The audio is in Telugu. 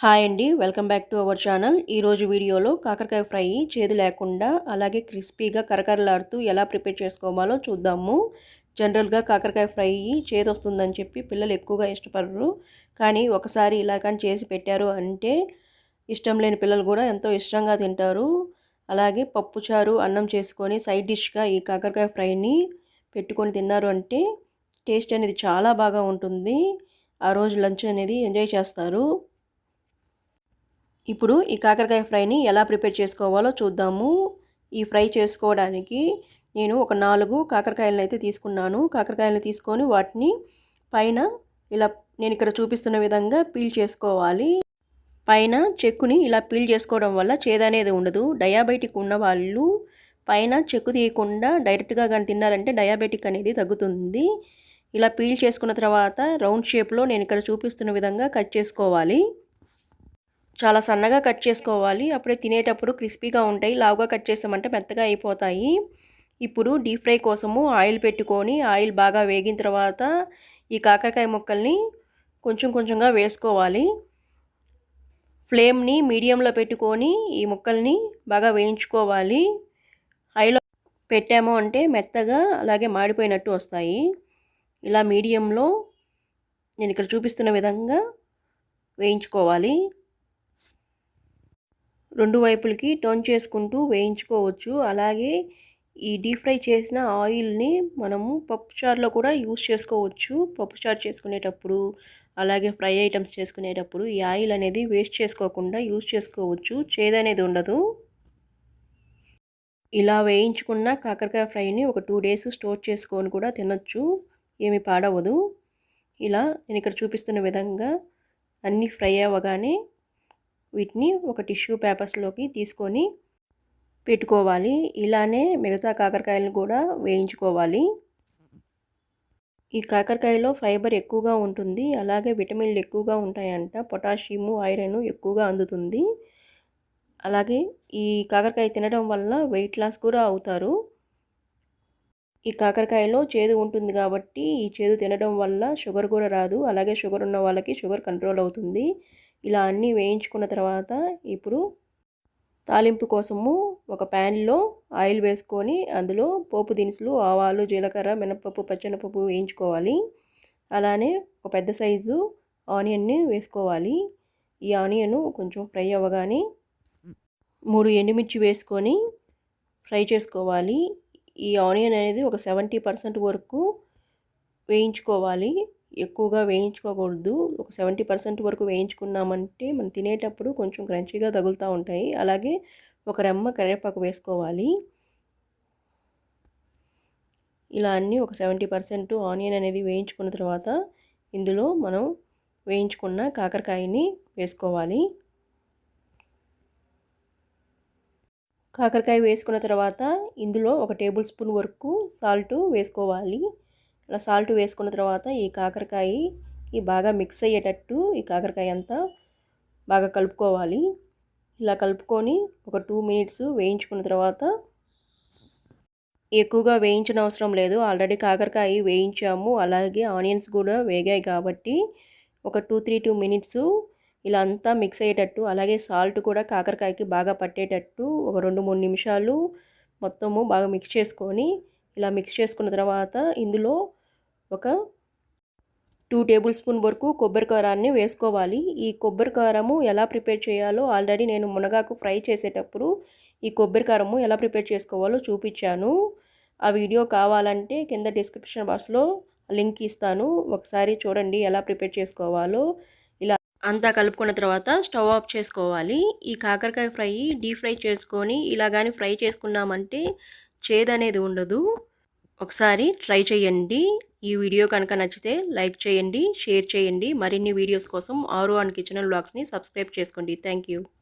హాయ్ అండి welcome back to our channel. ఈరోజు వీడియోలో కాకరకాయ ఫ్రై చేదు లేకుండా అలాగే క్రిస్పీగా కరకరలాడుతూ ఎలా ప్రిపేర్ చేసుకోవాలో చూద్దాము. జనరల్గా కాకరకాయ ఫ్రై చేదు వస్తుందని చెప్పి పిల్లలు ఎక్కువగా ఇష్టపడరు. కానీ ఒకసారి ఇలా కానీ చేసి పెట్టారు అంటే ఇష్టం లేని పిల్లలు కూడా ఎంతో ఇష్టంగా తింటారు. అలాగే పప్పుచారు అన్నం చేసుకొని సైడ్ డిష్గా ఈ కాకరకాయ ఫ్రైని పెట్టుకొని తిన్నారు అంటే టేస్ట్ అనేది చాలా బాగా ఉంటుంది. ఆ రోజు లంచ్ అనేది ఎంజాయ్ చేస్తారు. ఇప్పుడు ఈ కాకరకాయ ఫ్రైని ఎలా ప్రిపేర్ చేసుకోవాలో చూద్దాము. ఈ ఫ్రై చేసుకోవడానికి నేను ఒక నాలుగు కాకరకాయలను అయితే తీసుకున్నాను. కాకరకాయలను తీసుకొని వాటిని పైన ఇలా నేను ఇక్కడ చూపిస్తున్న విధంగా పీల్ చేసుకోవాలి. పైన చెక్కుని ఇలా పీల్ చేసుకోవడం వల్ల చేదనేది ఉండదు. డయాబెటిక్ ఉన్న వాళ్ళు పైన చెక్కు తీయకుండా డైరెక్ట్గా కానీ తిన్నారంటే డయాబెటిక్ అనేది తగ్గుతుంది. ఇలా పీల్ చేసుకున్న తర్వాత రౌండ్ షేప్లో నేను ఇక్కడ చూపిస్తున్న విధంగా కట్ చేసుకోవాలి. చాలా సన్నగా కట్ చేసుకోవాలి. అప్పుడే తినేటప్పుడు క్రిస్పీగా ఉంటాయి. లావుగా కట్ చేసామంటే మెత్తగా అయిపోతాయి. ఇప్పుడు డీప్ ఫ్రై కోసము ఆయిల్ పెట్టుకొని ఆయిల్ బాగా వేగిన తర్వాత ఈ కాకరకాయ ముక్కల్ని కొంచెం కొంచెంగా వేసుకోవాలి. ఫ్లేమ్ని మీడియంలో పెట్టుకొని ఈ ముక్కల్ని బాగా వేయించుకోవాలి. హైలో పెట్టాము అంటే మెత్తగా అలాగే మాడిపోయినట్టు వస్తాయి. ఇలా మీడియంలో నేను ఇక్కడ చూపిస్తున్న విధంగా వేయించుకోవాలి. రెండు వైపులకి టర్న్ చేసుకుంటూ వేయించుకోవచ్చు. అలాగే ఈ డీప్ ఫ్రై చేసిన ఆయిల్ని మనము పప్పుచారులో కూడా యూస్ చేసుకోవచ్చు. పప్పుచారు చేసుకునేటప్పుడు అలాగే ఫ్రై ఐటమ్స్ చేసుకునేటప్పుడు ఈ ఆయిల్ అనేది వేస్ట్ చేసుకోకుండా యూస్ చేసుకోవచ్చు. చేదనేది ఉండదు. ఇలా వేయించుకున్న కాకరకాయ ఫ్రైని ఒక టూ డేస్ స్టోర్ చేసుకొని కూడా తినొచ్చు. ఏమి పాడవదు. ఇలా నేను ఇక్కడ చూపిస్తున్న విధంగా అన్నీ ఫ్రై అవ్వగానే వీటిని ఒక టిష్యూ పేపర్స్లోకి తీసుకొని పెట్టుకోవాలి. ఇలానే మిగతా కాకరకాయలను కూడా వేయించుకోవాలి. ఈ కాకరకాయలో ఫైబర్ ఎక్కువగా ఉంటుంది. అలాగే విటమిన్లు ఎక్కువగా ఉంటాయంట. పొటాషియము ఐరన్ ఎక్కువగా అందుతుంది. అలాగే ఈ కాకరకాయ తినడం వల్ల వెయిట్ లాస్ కూడా అవుతారు. ఈ కాకరకాయలో చేదు ఉంటుంది కాబట్టి ఈ చేదు తినడం వల్ల షుగర్ కూడా రాదు. అలాగే షుగర్ ఉన్న వాళ్ళకి షుగర్ కంట్రోల్ అవుతుంది. ఇలా అన్నీ వేయించుకున్న తర్వాత ఇప్పుడు తాలింపు కోసము ఒక ప్యాన్లో ఆయిల్ వేసుకొని అందులో పోపు దినుసులు ఆవాలు జీలకర్ర మినపప్పు పచ్చనపప్పు వేయించుకోవాలి. అలానే ఒక పెద్ద సైజు ఆనియన్ని వేసుకోవాలి. ఈ ఆనియన్ కొంచెం ఫ్రై అవ్వగానే మూడు ఎండుమిర్చి వేసుకొని ఫ్రై చేసుకోవాలి. ఈ ఆనియన్ అనేది ఒక సెవెంటీ పర్సెంట్ వరకు వేయించుకోవాలి. ఎక్కువగా వేయించుకోకూడదు. ఒక సెవెంటీ పర్సెంట్ వరకు వేయించుకున్నామంటే మనం తినేటప్పుడు కొంచెం క్రంచీగా తగులుతూ ఉంటాయి. అలాగే ఒక రెమ్మ కరివేపాకు వేసుకోవాలి. ఇలా అన్నీ ఒక సెవెంటీ పర్సెంట్ ఆనియన్ అనేది వేయించుకున్న తర్వాత ఇందులో మనం వేయించుకున్న కాకరకాయని వేసుకోవాలి. కాకరకాయ వేసుకున్న తర్వాత ఇందులో ఒక టేబుల్ స్పూన్ వరకు సాల్ట్ వేసుకోవాలి. ఇలా సాల్ట్ వేసుకున్న తర్వాత ఈ కాకరకాయ బాగా మిక్స్ అయ్యేటట్టు ఈ కాకరకాయ అంతా బాగా కలుపుకోవాలి. ఇలా కలుపుకొని ఒక టూ మినిట్స్ వేయించుకున్న తర్వాత ఎక్కువగా వేయించిన అవసరం లేదు. ఆల్రెడీ కాకరకాయ వేయించాము. అలాగే ఆనియన్స్ కూడా వేగాయి కాబట్టి ఒక టూ త్రీ టూ మినిట్స్ ఇలా అంతా మిక్స్ అయ్యేటట్టు అలాగే సాల్ట్ కూడా కాకరకాయకి బాగా పట్టేటట్టు ఒక రెండు మూడు నిమిషాలు మొత్తము బాగా మిక్స్ చేసుకొని ఇలా మిక్స్ చేసుకున్న తర్వాత ఇందులో ఒక టూ టేబుల్ స్పూన్ వరకు కొబ్బరి కారాన్ని వేసుకోవాలి. ఈ కొబ్బరి కారము ఎలా ప్రిపేర్ చేయాలో ఆల్రెడీ నేను మునగాకు ఫ్రై చేసేటప్పుడు ఈ కొబ్బరి కారము ఎలా ప్రిపేర్ చేసుకోవాలో చూపించాను. ఆ వీడియో కావాలంటే కింద డిస్క్రిప్షన్ బాక్స్లో లింక్ ఇస్తాను. ఒకసారి చూడండి ఎలా ప్రిపేర్ చేసుకోవాలో. ఇలా అంతా కలుపుకున్న తర్వాత స్టవ్ ఆఫ్ చేసుకోవాలి. ఈ కాకరకాయ ఫ్రై డీప్ ఫ్రై చేసుకొని ఇలా కానీ ఫ్రై చేసుకున్నామంటే చేదనేది ఉండదు. ఒకసారి ట్రై చేయండి. ఈ వీడియో కనుక నచ్చితే లైక్ చేయండి షేర్ చేయండి. మరిన్ని వీడియోస్ కోసం ఆరు అండ్ కిచెన్ బ్లాగ్స్ని సబ్స్క్రైబ్ చేసుకోండి. Thank you